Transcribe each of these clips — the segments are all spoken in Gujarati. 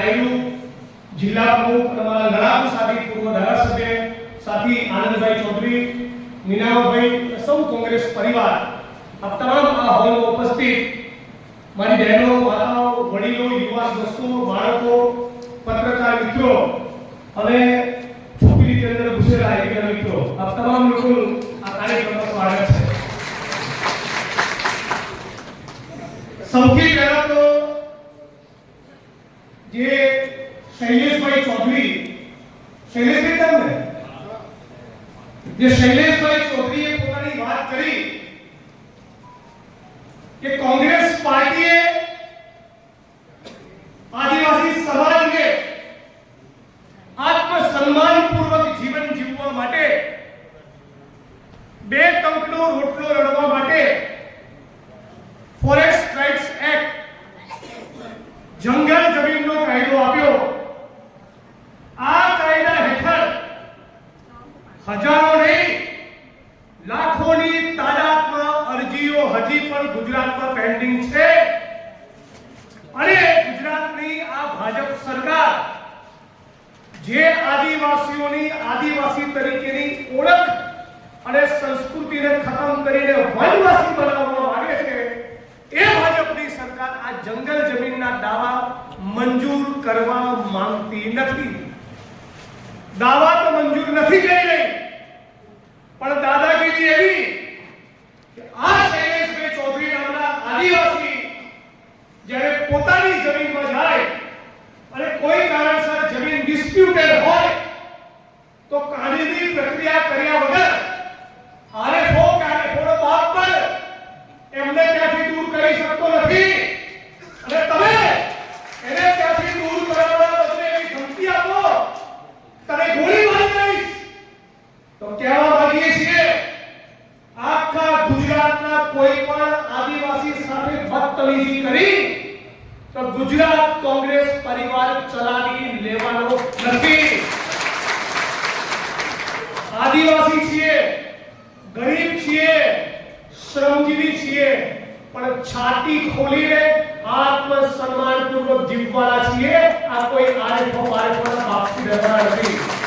નાયડુ જિલ્લા પ્રમુખ અમારા ઘણા સાથી પૂર્વ ધારાસભ્ય સાથી આનંદભાઈ ચૌધરી, મીનાભાઈ સૌ કોંગ્રેસ પરિવાર આપ તમામ આ હોલમાં ઉપસ્થિત. મારી બહેનો, માતાઓ, વડીલો, યુવા દોસ્તો, બાળકો, પત્રકાર મિત્રો અને છોકરી અંદર ઘુસેલા એવા મિત્રો આપ તમામ લોકો આ કાર્યક્રમમાં સ્વાગત છે. સૌથી પહેલા તો જે શૈલેષભાઈ ચૌધરી શૈલેષભાઈ કેમ ને જે શૈલેષભાઈ ચૌધરીએ પોતાની વાત કરી કે કોંગ્રેસ પાર્ટીએ આદિવાસી સમાજને આત્મસન્માનપૂર્વક જીવન જીવવા માટે બે ટંકનો રોટલો રડવા માટે ફોરેસ્ટ રાઇટ્સ એક્ટ જંગલ જમીનનો કાયદો આપ્યો આ કાયદા હેઠળ હજારો નહીં લાખોની તાદાદમાં અરજીઓ હજી પણ ગુજરાતમાં પેન્ડિંગ છે અને ગુજરાતની આ ભાજપ સરકાર જે આદિવાસીઓની આદિવાસી તરીકેની ઓળખ અને સંસ્કૃતિને ખતમ કરીને વનવાસી બનાવવા માંગે છે, એ ભાજપની સરકાર આ જંગલ જમીનના દાવા મંજૂર કરવા માંગતી નથી. દાવા તો મંજૂર નથી કરી રહી, પણ દાદાગીરી એવી કે આ શૈલેષભાઈ ચૌધરી નામના આદિવાસી જ્યારે પોતાની જમીનમાં જાય અને કોઈ કારણસર જમીન ડિસ્પ્યુટેડ હોય તો કાનૂની પ્રક્રિયા કર્યા વગર આરએફઓ કે આરએફઓનો બાપ પણ એમને ત્યાંથી દૂર કરી શકતો નથી અને તમે એને ત્યાંથી દૂર કરાવવાના બદલે એવી ધમકી આપો તને ગોળી મારી દઈશ તો કહેવા માંગીએ છીએ આખા ગુજરાતના કોઈ પણ આદિવાસી સાથે બદતમીજી કરી, તો ગુજરાત કોંગ્રેસ પરિવાર ચલાવી લેવાનો નથી. આદિવાસી છીએ, ગરીબ છીએ, શ્રમજીવી છીએ, પણ છાતી ખોલીને આત્મસન્માનપૂર્વક જીવવાના છીએ, આ કોઈ આરેફો બારેફોના બાપથી રહેવાના નથી.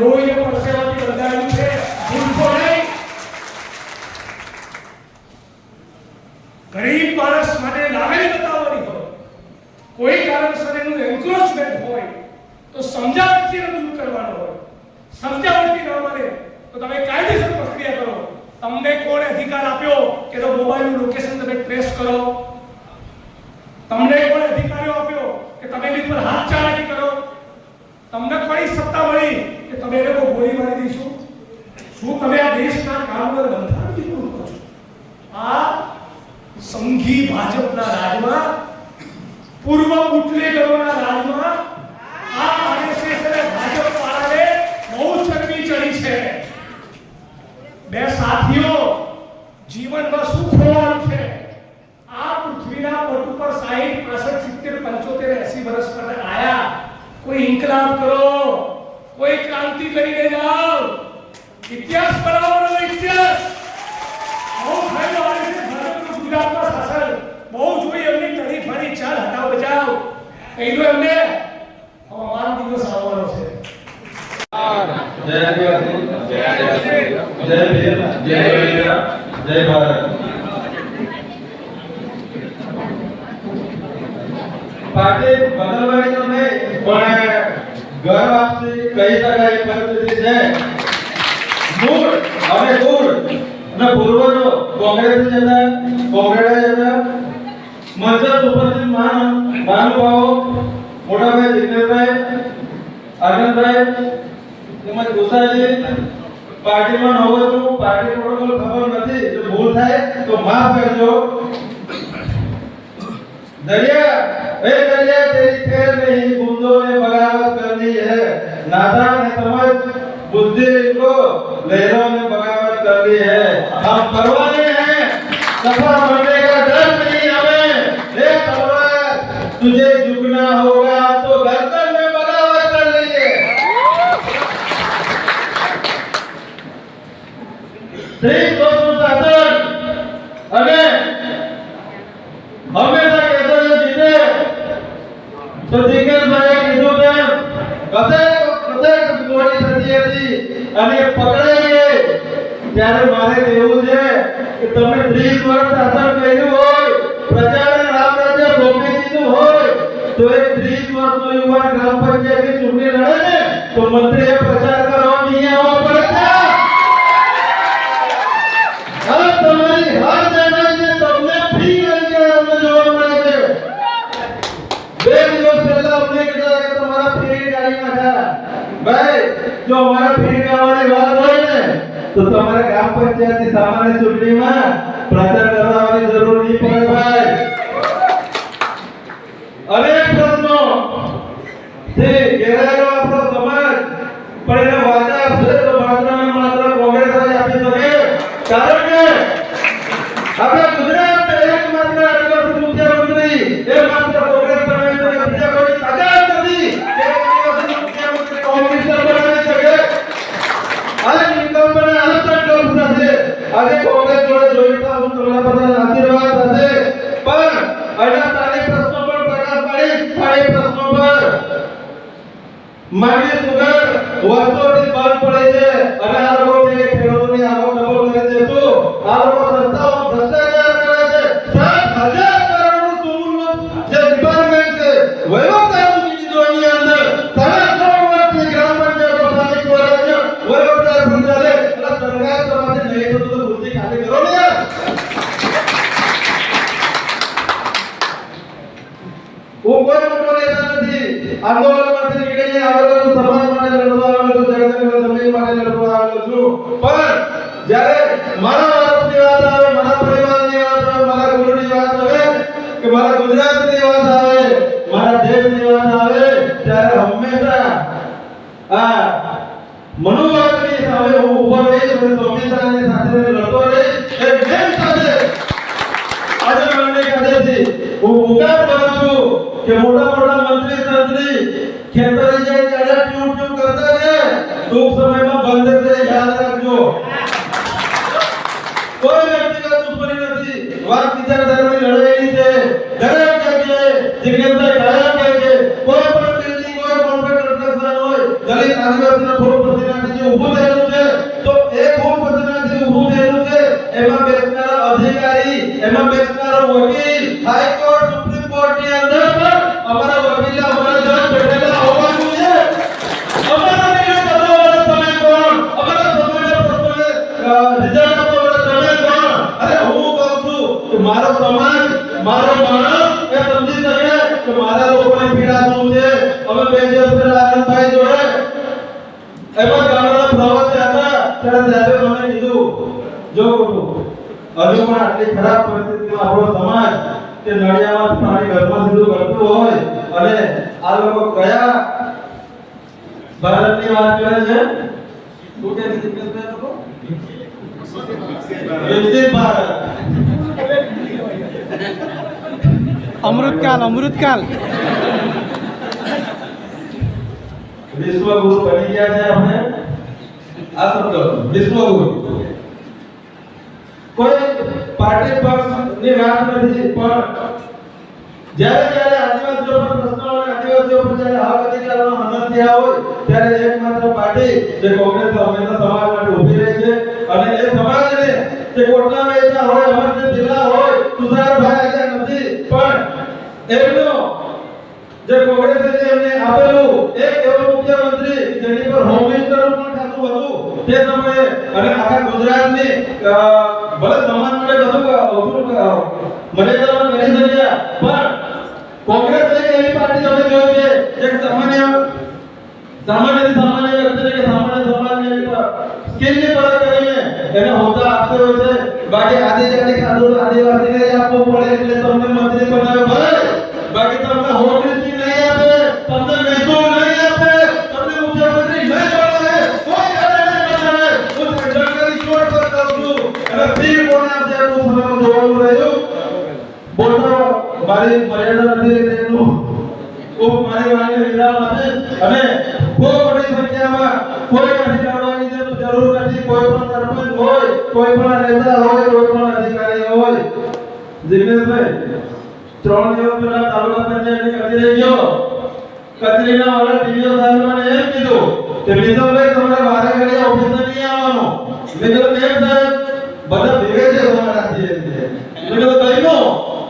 લોહી પરસેવાથી બંધાયેલું છે. ભૂલશો નહીં. ગરીબ માણસ મને લાવેલી બતાવવાની હોય. કોઈ કારણસર એનું એન્ક્રોચમેન્ટ હોય, તો સમજાવટથી દૂર કરવાનો હોય. સમજાવટથી ન મળે, તો તમે કાયદેસર પ્રક્રિયા કરો. તમને કોણ અધિકાર આપ્યો કે તો મોબાઈલનું લોકેશન તમે ટ્રેસ કરો? તમને પૂર્વજો કોંગ્રેસ જતા કોંગ્રેસ જતા મંચ ઉપસ્થિત મહાન મોટાભાઈ જિગ્નેશભાઈ આનંદભાઈ તેમજ ગુસાજી પાર્ટીમાં નવો છું પાર્ટી પ્રોટોકોલ ખબર નથી જો ભૂલ થાય તો માફ કરજો दरिया ए दरिया तेरी खैर नहीं बूंदों ने बगावत करनी है नादान है समझ बुद्धि को लहरों में बगावत करनी है हम परवाने हैं सफल बनने का डर नहीं हमें एक तलवार तुझे झुकना होगा ત્યારે એવું છે કે તમે 30 વર્ષ શાસન કર્યું હોય પ્રજાને રામ રાજ્ય સોંપી દીધું હોય, તો એ 30 વર્ષનો યુવાન ગ્રામ પંચાયતની ચૂંટણી લડે ને તો મંત્રીએ પ્રચાર કરવા નહીં આવવા પડે છે? ભાઈ, જો અમારા ફી ગાવાની વાત તો તમારે ગ્રામ પંચાયતની સામાન્ય ચૂંટણીમાં પ્રચાર કરવાની જરૂર નહીં પડે ભાઈ. અનેક પ્રશ્નો જે ઘેરાયેલો આપણો સમાજ, પણ એને વાચા આપશે તો માત્ર માત્ર કોંગ્રેસ જ આપી શકે. કારણ કે આપણા આ મનોવાદની સામે બંધ રાખજો. કોઈ વ્યક્તિગત દુશ્મની નથી. વાત વિચારધારાની લડાઈની છે. જિજ્ઞેશભાઈ આદિવાસીના જે ઊભું થયેલું છે, તો એ ફૂલ પસીનાથી ઊભું થયેલું છે, એમાં બેસનારા અધિકારી, એમાં બેસનારો વકીલ આટલી ખરાબ પરિસ્થિતિમાં આપણો સમાજ કે નળિયામાં પાણી ઘરમાં સીધું કરતું હોય અને આ લોકો કયા ભારતની વાત કરે છે? શું કે? વિકસિત ભારત. અમૃતકાલ અમૃતકાલ. વિશ્વગુરુ બની ગયા છે આપણે? આ શબ્દ વિશ્વગુરુ પાર્ટી પક્ષની વાત નથી, પણ જ્યારે જ્યારે આદિવાસીઓ પર પ્રશ્નો અને આદિવાસીઓ પર જ્યારે હક અધિકારનો હનન થયા હોય, ત્યારે એકમાત્ર પાર્ટી જે કોંગ્રેસ હંમેશા સમાજ માટે ઊભી રહી છે. અને એ સમાજને તે કોટલા વેચા હોય અમરસિંહ જિલ્લા હોય, તુષારભાઈ આજે નથી, પણ એમનો જે કોંગ્રેસે એમને આપેલું, એક એવો મુખ્યમંત્રી જેની પર હોમ મિનિસ્ટરનું પણ ખાતું હતું, તે સમયે અને આખા ગુજરાતની ભલે સમાજ માટે કશું ઓછું મર્યાદામાં કરી ગયા. પણ કોંગ્રેસ એક એવી પાર્ટી તમે જોઈ છે, જે સામાન્ય સામાન્ય સામાન્ય વ્યક્તિ કે સામાન્ય સમાજને એક સ્કિલની પર કરીને એને હોતા આપતો હોય છે. બાકી આદિજાતિ ખાધું તો આદિવાસીને જ આપવું પડે એટલે તમને મંત્રી બનાવ્યો. ભલે. બાકી તમને હોમ ત્રણ દિવસ પહેલા તાલુકા પંચાયતની કચેરી ગયો. કચેરીના વાળા ટીડીઓ સાહેબ મને એમ કીધું કે મિત્રભાઈ તમને વારે ઘડી ઓફિસે નહીં આવવાનું. મેં કીધું સાહેબ બધા ભેગે છે તમારાથી એમ છે. મેં કીધું કઈ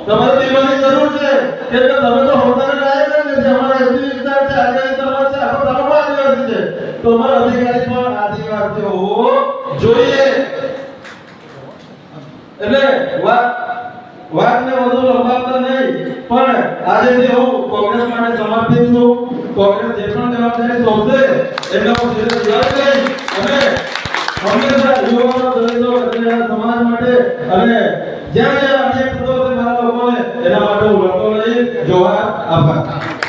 તમારે પીવાની જરૂર છે. કે તમે તો હોતાને લાયક જ નથી. અમારા એસટી વિસ્તાર છે, આદિવાસી સમાજ છે આપણો તાલુકો આદિવાસી છે. તો અમારા અધિકારી પણ આદિવાસી હોવો જોઈએ. એટલે વાત વાતને વધુ લંબાવતા નહીં, પણ આજે જે હું કોંગ્રેસ માટે સમર્પિત છું, કોંગ્રેસ જે પણ જવાબદારી સોંપશે, એના હું ધીરે જવાબદારી લઈશ. અને હંમેશા યુવાનો, દલિતો કચેરીના સમાજ માટે અને જ્યાં જ્યાં અન્ય થતો મારા લોકોને એના માટે હું લડતો રહીશ જોવા આભાર.